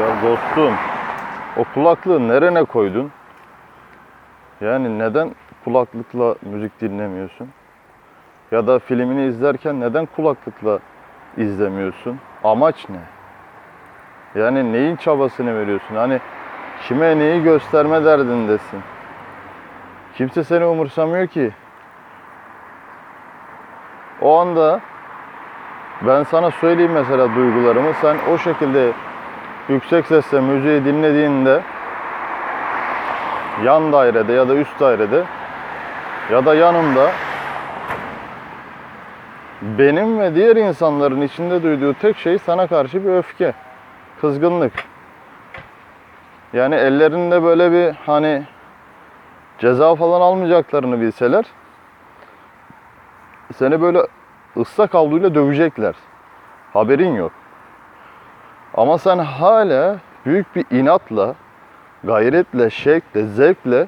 Ya dostum o kulaklığı nerene koydun? Yani neden kulaklıkla müzik dinlemiyorsun? Ya da filmini izlerken neden kulaklıkla izlemiyorsun? Amaç ne? Yani neyin çabasını veriyorsun? Hani kime neyi gösterme derdindesin? Kimse seni umursamıyor ki. O anda ben sana söyleyeyim mesela duygularımı. Sen o şekilde yüksek sesle müziği dinlediğinde yan dairede ya da üst dairede ya da yanımda benim ve diğer insanların içinde duyduğu tek şey sana karşı bir öfke, kızgınlık. Yani ellerinde böyle bir hani ceza falan almayacaklarını bilseler seni böyle ıslak havluyla dövecekler. Haberin yok. Ama sen hala büyük bir inatla, gayretle, şevkle, zevkle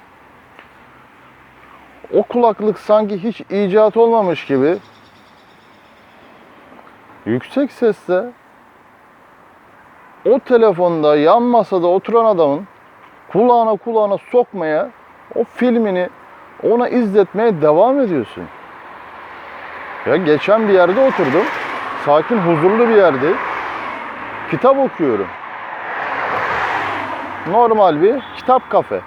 o kulaklık sanki hiç icat olmamış gibi yüksek sesle o telefonda yan masada oturan adamın kulağına kulağına sokmaya o filmini ona izletmeye devam ediyorsun. Ya geçen bir yerde oturdum. Sakin, huzurlu bir yerde. Kitap okuyorum. Normal bir kitap kafe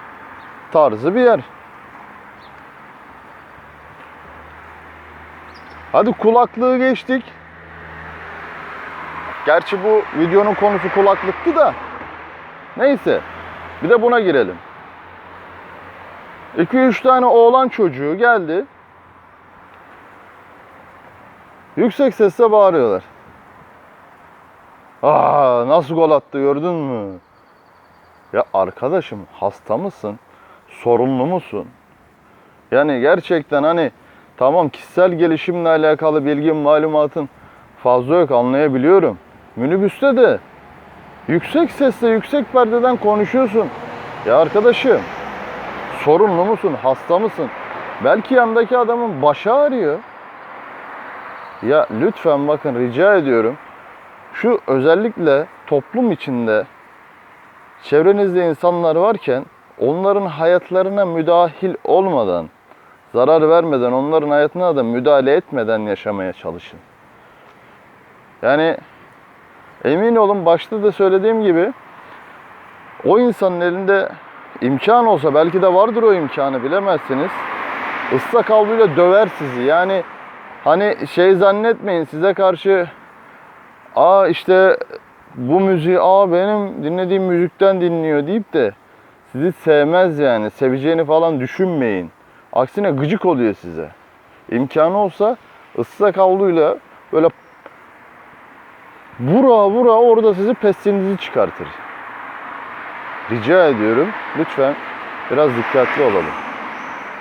tarzı bir yer. Hadi kulaklığı geçtik. Gerçi bu videonun konusu kulaklıktı da. Neyse. Bir de buna girelim. 2-3 tane oğlan çocuğu geldi. Yüksek sesle bağırıyorlar. Aa nasıl gol attı gördün mü? Ya arkadaşım hasta mısın? Sorunlu musun? Yani gerçekten hani tamam kişisel gelişimle alakalı bilgin, malumatın fazla yok anlayabiliyorum. Minibüste de yüksek sesle, yüksek perdeden konuşuyorsun. Ya arkadaşım sorunlu musun? Hasta mısın? Belki yandaki adamın başı ağrıyor. Ya lütfen bakın rica ediyorum. Şu özellikle toplum içinde çevrenizde insanlar varken onların hayatlarına müdahil olmadan, zarar vermeden, onların hayatına da müdahale etmeden yaşamaya çalışın. Yani emin olun başta da söylediğim gibi o insanın elinde imkan olsa belki de vardır o imkanı bilemezsiniz. Islak havluyla döver sizi. Yani Hani şey zannetmeyin size karşı aa işte bu müziği aa benim dinlediğim müzikten dinliyor deyip de sizi sevmez yani. Seveceğini falan düşünmeyin. Aksine gıcık oluyor size. İmkanı olsa ıslak havluyla böyle vura vura orada sizi pestinizi çıkartır. Rica ediyorum lütfen biraz dikkatli olalım.